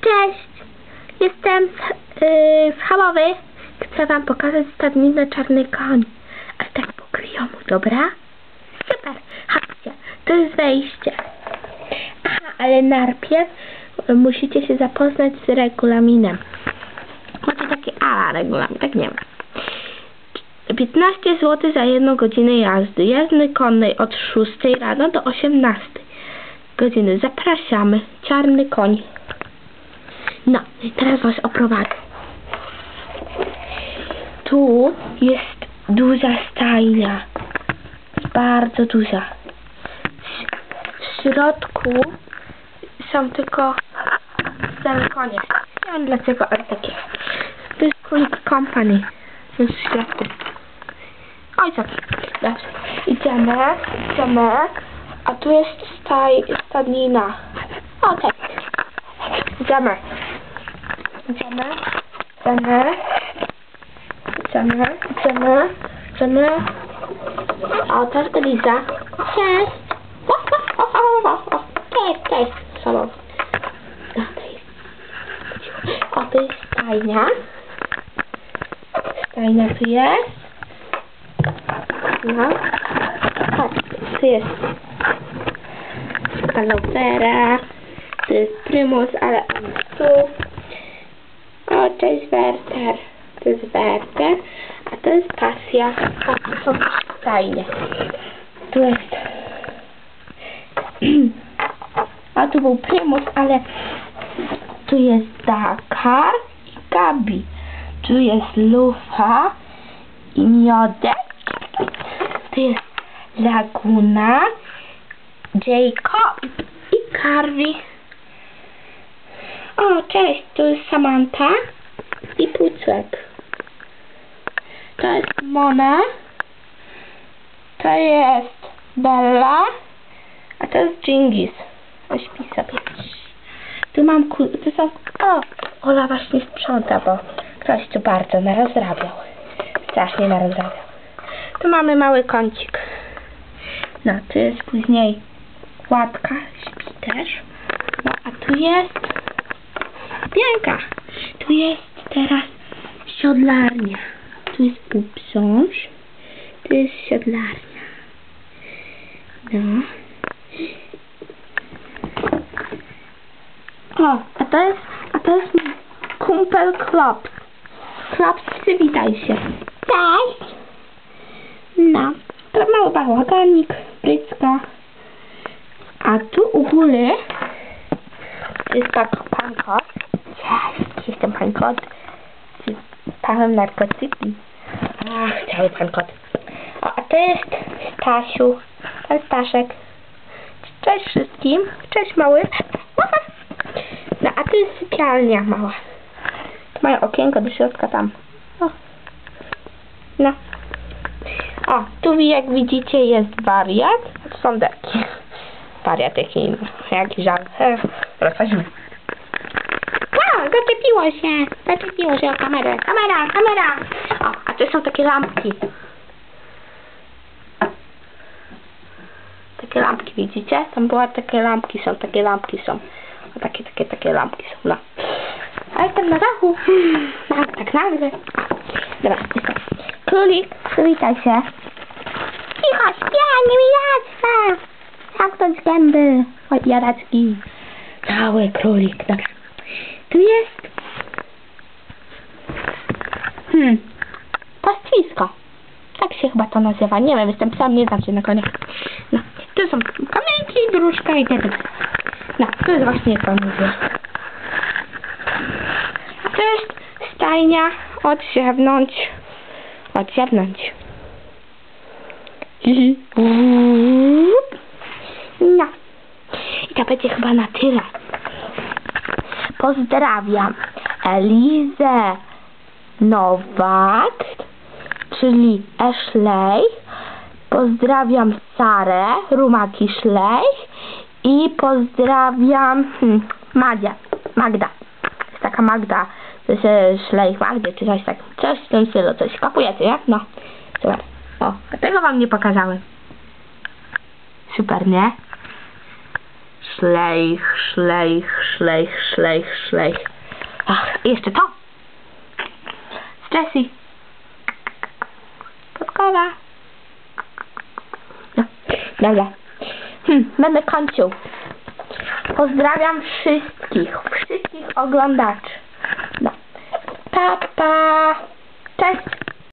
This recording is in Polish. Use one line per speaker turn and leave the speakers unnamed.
Cześć! Jestem yy, z Hamowy. Chcę wam pokazać stadninę czarny koń. Ale tak pokryjomu, dobra? Super! Chodźcie, to jest wejście. Aha, ale najpierw musicie się zapoznać z regulaminem. Macie taki ala regulamin, tak nie ma. 15 zł za jedną godzinę jazdy. Jazdy konnej od 6 rano do 18 godziny. Zapraszamy. Czarny koń. No, teraz was oprowadzę. Tu jest duża stajnia. Bardzo duża. W środku są tylko stare konie. Nie wiem dlaczego, ale tak jest. To jest królik company. To jest środku. Oj, co? Dobrze. Idziemy, idziemy. A tu jest staj, stadnina. O, tak. Idziemy. Idziemy. Idziemy. Idziemy. Idziemy. Idziemy. O, to jest Eliza. Cześć. Cześć, cześć. Sobą. O, to jest stajnia. Stajnia tu jest. No. Chodź, tu jest kalopera, to jest prymus, ale on jest tu. O, cześć Werter. To jest Werter, a to jest pasja. To są stajnie. Tu jest... A tu był prymus, ale tu jest Dakar i Gabi. Tu jest Lufa i Miodek. Tu jest Laguna, Jacob i Carly. Cześć, tu jest Samantha i Pucek. To jest Mona. To jest Bella. A to jest Dżingis. O, śpi sobie. Tu mam ku... Tu są... O! Ola właśnie sprząta, bo ktoś tu bardzo narozrabiał. Strasznie narozrabiał. Tu mamy mały kącik. No, tu jest później łatka, śpi też. No, a tu jest pianka. Tu jest teraz siodlarnia. Tu jest uprząż. Tu jest siodlarnia. No. O, a to jest, a to jest kumpel Klops. Klops, przywitaj się. Cześć. No, to mały bałaгаnik, brycka. A tu u góry jest tak pan kot. Cześć, jestem pan kot. Z panem narkotyki. Ach, cały pan kot. O, a to jest Stasiu, pan Staszek. Cześć wszystkim. Cześć mały. No, a tu jest sypialnia mała. Tu mają okienko do środka tam. O. No. O, tu jak widzicie jest wariat. To są deki. Wariat jaki, jaki żal. Rozchodzimy. Zaczepiło się. Zaczepiło się o kamerę. Kamera, kamera. O, a tu są takie lampki. Takie lampki, widzicie? Tam była takie lampki są, takie lampki są. O, takie, takie, takie lampki są, no. A jestem na dachu. No, tak nagle. Dobra, tylko. Królik, przywitaj się. Cicho, śpię, nie mi jasna. Zamknąć gęby. Chodź, jadaczki. Cały królik, dobra. Tu jest... Hmm. Pastwisko. Tak się chyba to nazywa. Nie wiem, jestem sam, nie znam się na koniach. No, tu są kamienki, dróżka i tak dalej. No, to jest właśnie to mówię. A to jest stajnia od zewnątrz. Od zewnątrz. No. I to będzie chyba na tyle. Pozdrawiam Elizę Nowak, czyli Ashley. Pozdrawiam Sarę Rumaki-Szlej i pozdrawiam hmm, Madzia, Magda. Jest taka Magda, to się Szlej Magdy, czy coś tak, coś w tym stylu, coś kapujecie, nie? No, super. O, tego wam nie pokazałem. Super, nie? Szlejch, szlejch, szlejch, szlejch, szlejch. Ach, jeszcze to. Z Jessie. Podkowa. No, dobra. Hm, będę kończył. Pozdrawiam wszystkich, wszystkich oglądaczy. No. Pa,